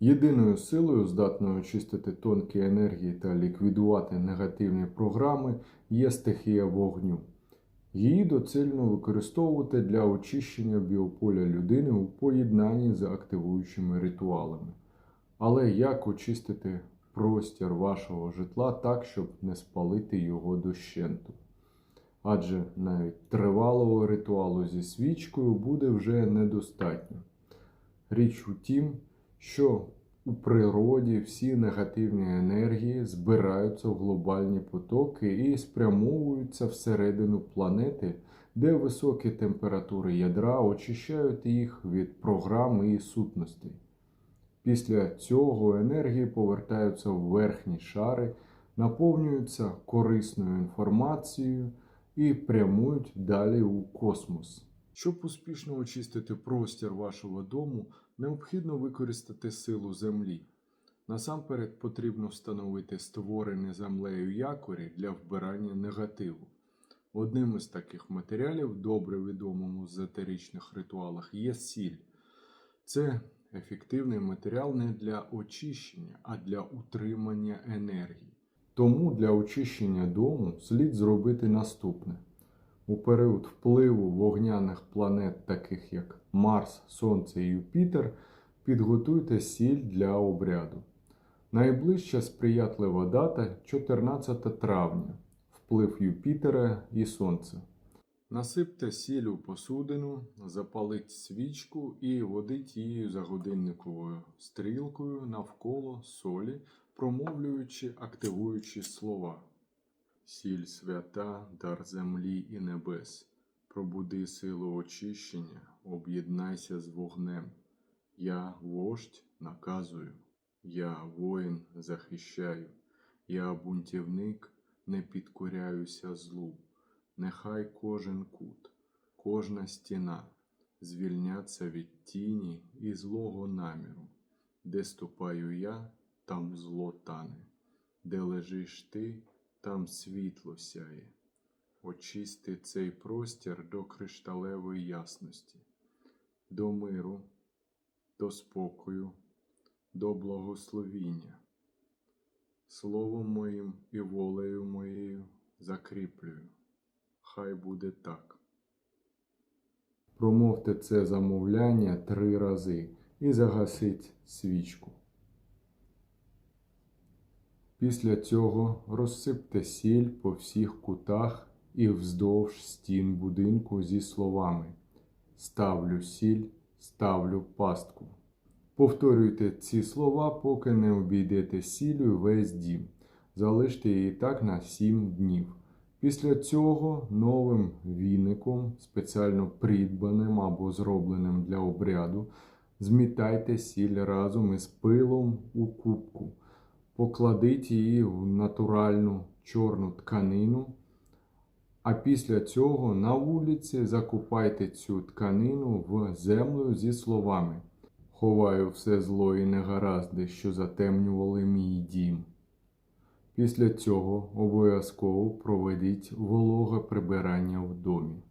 Єдиною силою, здатною очистити тонкі енергії та ліквідувати негативні програми, є стихія вогню. Її доцільно використовувати для очищення біополя людини у поєднанні з активуючими ритуалами. Але як очистити простір вашого житла так, щоб не спалити його дощенту? Адже навіть тривалого ритуалу зі свічкою буде вже недостатньо. Річ у тім, що у природі всі негативні енергії збираються в глобальні потоки і спрямовуються всередину планети, де високі температури ядра очищають їх від програм і сутностей. Після цього енергії повертаються в верхні шари, наповнюються корисною інформацією і прямують далі у космос. Щоб успішно очистити простір вашого дому, необхідно використати силу землі. Насамперед потрібно встановити створені землею якорі для вбирання негативу. Одним із таких матеріалів, добре відомому в езотеричних ритуалах, є сіль. Це ефективний матеріал не для очищення, а для утримання енергії. Тому для очищення дому слід зробити наступне. У період впливу вогняних планет, таких як Марс, Сонце і Юпітер, підготуйте сіль для обряду. Найближча сприятлива дата 14 травня, вплив Юпітера і Сонця. Насипте сіль у посудину, запаліть свічку і водить її за годинниковою стрілкою навколо солі, промовлюючи активуючі слова. Сіль свята, дар землі і небес, пробуди силу очищення, об'єднайся з вогнем. Я, вождь, наказую, я воїн захищаю, я бунтівник, не підкоряюся злу. Нехай кожен кут, кожна стіна звільняться від тіні і злого наміру. Де ступаю я, там зло тане, де лежиш ти, там світло сяє. Очисти цей простір до кришталевої ясності, до миру, до спокою, до благословіння. Словом моїм і волею моєю закріплюю. Хай буде так. Промовте це замовляння три рази і загасіть свічку. Після цього розсипте сіль по всіх кутах і вздовж стін будинку зі словами Ставлю сіль, ставлю пастку. Повторюйте ці слова, поки не обійдете сіллю весь дім. Залиште її так на 7 днів. Після цього новим віником, спеціально придбаним або зробленим для обряду, змітайте сіль разом із пилом у кубку. Покладіть її в натуральну чорну тканину, а після цього на вулиці закупайте цю тканину в землю зі словами Ховаю все зло і негаразди, що затемнювали мій дім. Після цього обов'язково проведіть вологе прибирання в домі.